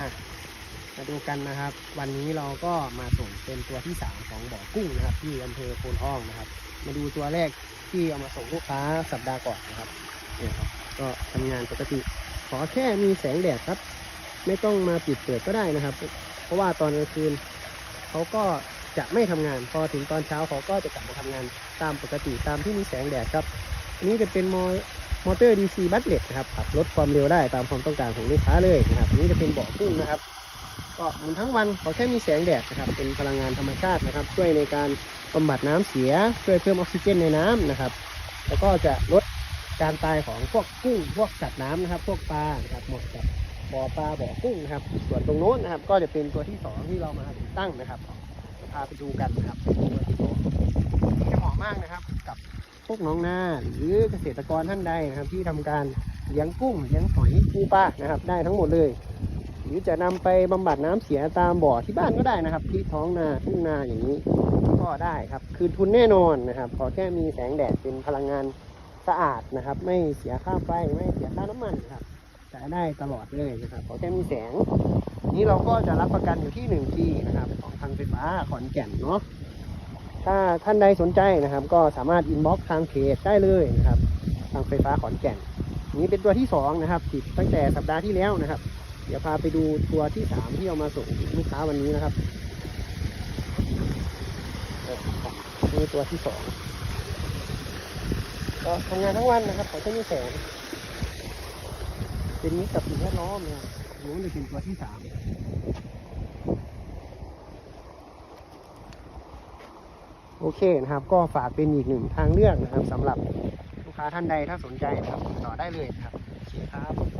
อะมาดูกันนะครับ วันนี้เราก็มาส่งเป็นตัวที่สามของบ่อกุ้งนะครับ ที่อำเภอโพนทองนะครับ มาดูตัวแรกที่เอามาส่งลูกค้าสัปดาห์ก่อนนะครับเนี่ยครับก็ทำงานปกติ ขอแค่มีแสงแดดครับ ไม่ต้องมาปิดเปิดก็ได้นะครับ เพราะว่าตอนกลางคืนเขาก็จะไม่ทำงาน พอถึงตอนเช้าเขาก็จะกลับมาทำงานตามปกติตามที่มีแสงแดดครับ อันนี้จะเป็นมอ มอเตอร์ DC บัตเลตนะครับปรับลดความเร็วได้ตามความต้องการของลูกค้าเลยนะครับนนี้จะเป็นบ่อกุ้งนะครับก็หมุนทั้งวันขอแค่มีแสงแดดนะครับเป็นพลังงานธรรมชาตินะครับ ช่วยในการบำบัดน้ำเสียช่วยเพิ่มออกซิเจนในน้ำนะครับ แล้วก็จะลดการตายของพวกกุ้งพวกสัตว์น้ำนะครับ พวกปลานะครับหมดกับบ่อปลาบ่อกุ้งนะครับ ส่วนตรงโน้นนะครับ ก็จะเป็นตัวที่สองที่เรามาติดตั้งนะครับพาไปดูกันนะครับตัวที่สอง พวกน้องนาหรือเกษตรกรท่านใดนะครับ ที่ทำการเลี้ยงกุ้งเลี้ยงหอยปูปลานะครับ ได้ทั้งหมดเลย หรือจะนำไปบำบัดน้ำเสียตามบ่อที่บ้านก็ได้นะครับ ที่ท้องนาทุ่งนาอย่างนี้ก็ได้ครับ คืนทุนแน่นอนนะครับ ขอแค่มีแสงแดดเป็นพลังงานสะอาดนะครับ ไม่เสียค่าไฟไม่เสียค่าน้ำมันนะครับใช้ได้ตลอดเลยนะครับ ขอแค่มีแสง นี้เราก็จะรับประกันอยู่ที่หนึ่งปีนะครับของทางไฟฟ้าขอนแก่นเนาะ ถ้าท่านใดสนใจนะครับ ก็สามารถอินบ็อกซ์ทางเพจได้เลยนะครับ ทางไฟฟ้าขอนแก่น นี้เป็นตัวที่สองนะครับติดตั้งแต่สัปดาห์ที่แล้วนะครับ เดี๋ยวพาไปดูตัวที่สามที่เอามาส่งลูกค้าวันนี้นะครับนี่ตัวที่สองก็ทำงานทั้งวันนะครับขอแค่มีแสงเป็นมิตรกับสิ่งแวดล้อมนะครับรู้จะเป็นตัวที่สาม โอเคนะครับ ก็ฝากเป็นอีกหนึ่งทางเลือกนะครับสำหรับลูกค้าท่านใดถ้าสนใจนะครับติดต่อได้เลยครับโอเคครับ